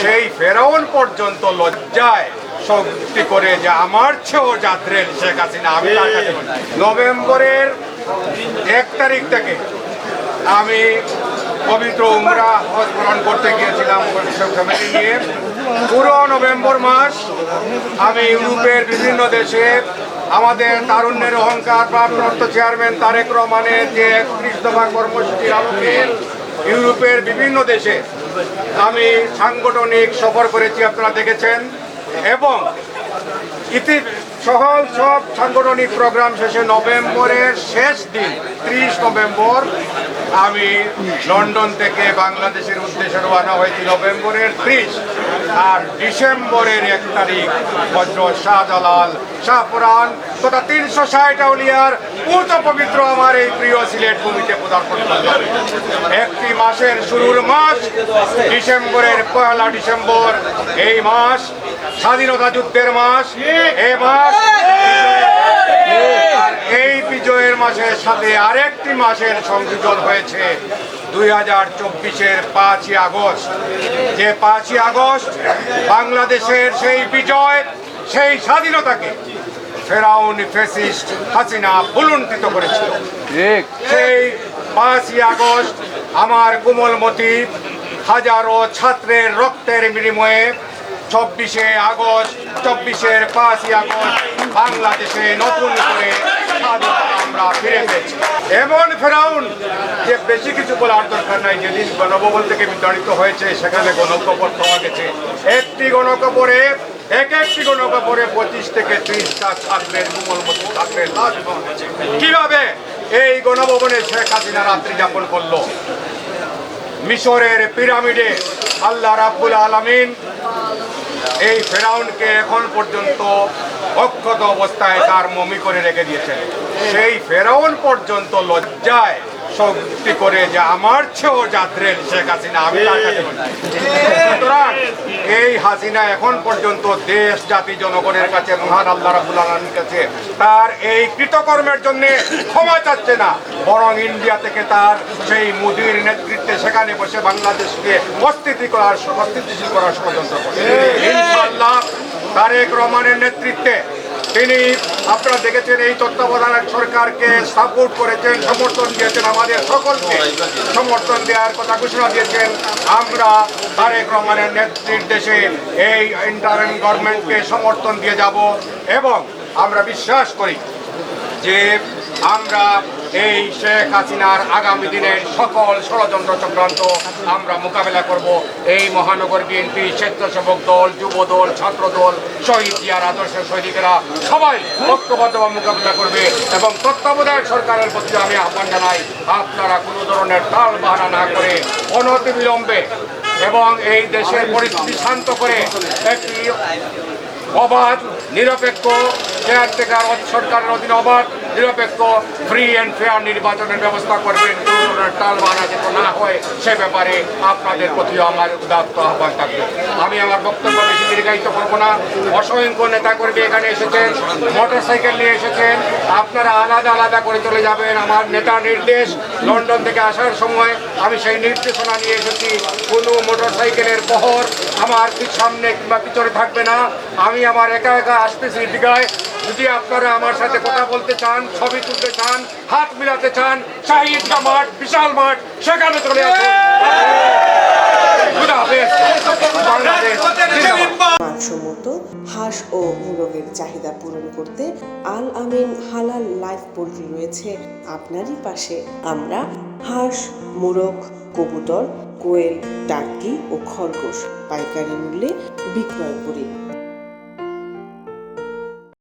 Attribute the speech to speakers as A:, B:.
A: সেই ফেরাউন পর্যন্ত লজ্জায় শক্তি করে যে আমার চেয়েও যাত্রেন শেখ হাসিনা, আমি। নভেম্বরের এক তারিখ থেকে আমি পবিত্র উমরা হজ পালন করতে গিয়েছিলাম ফ্যামিলি নিয়ে পুরো নভেম্বর মাস আমি ইউরোপের বিভিন্ন দেশে আমাদের তারুণ্যের অহংকার প্রাপ্ত চেয়ারম্যান তারেক রহমানের যে দফা কর্মসূচির আলোকে ইউরোপের বিভিন্ন দেশে আমি সাংগঠনিক সফর করেছি, আপনারা দেখেছেন। এবং ইতি সহল সব সাংগঠনিক প্রোগ্রাম শেষে নভেম্বরের শেষ দিন, ত্রিশ নভেম্বর, আমি লন্ডন থেকে বাংলাদেশের উদ্দেশ্যে রওনা হয়েছি। নভেম্বরের ত্রিশ আর ডিসেম্বরের এক তারিখ বজ্র শাহজালাল শাহপুরান তথা তিনশো ষাট আউলিয়ার পূর্ত পবিত্র আমার এই প্রিয় সিলেট ভূমিতে পদার্পণ করলাম। একটি মাসের শুরুর মাস, ডিসেম্বরের পয়লা ডিসেম্বর, এই মাস স্বাধীনতা যুদ্ধের মাস, এ মাস এই বিজয়ের মাসের সাথে আরেকটি মাসের সংযোজন হয়েছে। দুই হাজার চব্বিশের পাঁচই আগস্ট। যে পাঁচই আগস্ট বাংলাদেশের সেই বিজয় সেই স্বাধীনতাকে ফেরাউন ফেসিস্ট হাসিনা ভুলুণ্ঠিত করেছিল। সেই পাঁচই আগস্ট আমার কোমলমতি হাজারো ছাত্রের রক্তের বিনিময়ে চব্বিশে আগস্ট চব্বিশের পাঁচই আগস্ট বাংলাদেশে নতুন করে স্বাধীনতা আমরা ফিরে পেয়েছি। এমন ফেরাউন যে বেশি কিছু বলার দরকার নাই যেদিন গণভবন থেকে বিতাড়িত হয়েছে, সেখানে গণকবর পাওয়া গেছে। একটি গণকবরে, এক একটি গণকবরে পঁচিশ থেকে ত্রিশটা ছাত্রের কোমলমতি ছাত্রের লাশ পাওয়া এই গণভবনে শেখ হাসিনা রাত্রি যাপন করল? মিশরের পিরামিডে আল্লাহ রাব্বুল আলামিন এই ফেরাউনকে এখন পর্যন্ত অক্ষত অবস্থায় তার মমি করে রেখে দিয়েছেন। সেই ফেরাউন পর্যন্ত লজ্জায় শক্তি করে যে আমার চেয়েও যাত্রেন শেখ হাসিনা, আমি সুতরাং এই হাসিনা এখন পর্যন্ত দেশ, জাতি, জনগণের কাছে, মহান আল্লাহ রাবুল আলমীর কাছে তার এই কৃতকর্মের জন্য ক্ষমা চাচ্ছে না। বরং ইন্ডিয়া থেকে তার সেই মোদির নেতৃত্বে সেখানে বসে বাংলাদেশকে অস্থিতি করার, অস্থিতিশীল করার ষড়যন্ত্র করছে। ইনশাআল্লাহ তারেক রহমানের নেতৃত্বে তিনি আপনারা দেখেছেন এই তত্ত্বাবধায়ক সরকারকে সাপোর্ট করেছেন, সমর্থন দিয়েছেন আমাদের সকলকে। সমর্থন দেওয়ার কথা ঘোষণা দিয়েছেন। আমরা তারেক রহমানের নির্দেশে এই ইন্টারিম গভর্নমেন্টকে সমর্থন দিয়ে যাব এবং আমরা বিশ্বাস করি যে আমরা এই শেখ হাসিনার আগামী দিনের সকল ষড়যন্ত্র চক্রান্ত আমরা মোকাবেলা করব। এই মহানগর বিএনপি স্বেচ্ছাসেবক দল, যুব দল, ছাত্র দল, শহীদ জিয়ার আদর্শ সৈনিকেরা সবাই ঐক্যবদ্ধভাবে মোকাবিলা করবে এবং তত্ত্বাবধায়ক সরকারের প্রতি আমি আহ্বান জানাই, আপনারা কোনো ধরনের তাল বাহানা না করে অনতি বিলম্বে এবং এই দেশের পরিস্থিতি শান্ত করে একটি অবাধ, নিরপেক্ষ কেয়ারটেকার সরকারের অধীনে অবাধ নিরপেক্ষ ফ্রি অ্যান্ড ফেয়ার নির্বাচনের ব্যবস্থা করবেন। ধরনের টালবাহানা যাতে না হয়, সে ব্যাপারে আপনাদের প্রতিও আমার উদাত্ত আহ্বান থাকবে। আমি আমার বক্তব্য বেশি দীর্ঘায়িত করব না। অসংখ্য নেতা কর্মী এখানে এসেছেন মোটর সাইকেল নিয়ে এসেছেন। আপনারা আলাদা আলাদা করে চলে যাবেন। আমার নেতা নির্দেশ লন্ডন থেকে আসার সময় আমি সেই নির্দেশনা নিয়ে এসেছি। কোনো মোটর সাইকেলের বহর আমার সামনে কিংবা পিছনে থাকবে না। আমি আমার একা একা আসতেছি দীঘায়। যদি আপনারা আমার সাথে কথা বলতে চান, ছবি তুলতে চান, হাত মিলাতে চান, শাহিদা মাঠ, বিশাল মাঠ, সেখানে চলে আসুন।
B: হাঁস ও মোরগের চাহিদা পূরণ করতে আল আমিন হালাল লাইফ পোল্ট্রি রয়েছে আপনারই পাশে। আমরা হাঁস, মোরগ, কবুতর, কোয়েল টার্কি ও খরগোশ পাইকারি মূল্যে বিক্রয় করি।